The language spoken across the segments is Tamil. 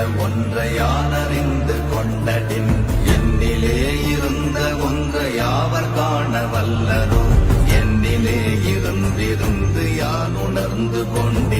இருந்த ஒன்றையானறிந்து கொண்டடின் என்னிலே இருந்த ஒன்றையாவர் காண வல்லரோ என்னிலே இருந்திருந்து யான் உணர்ந்து கொண்டே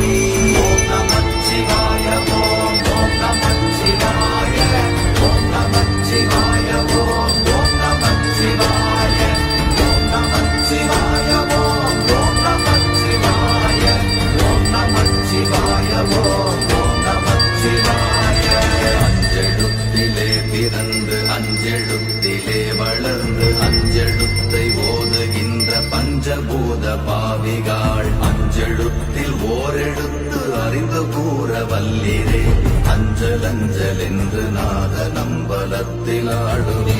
ஓரெழுத்து அறிந்து கூற வல்லிரே அஞ்சல் அஞ்சல் என்று நாத நம்பலத்தில் ஆடுவே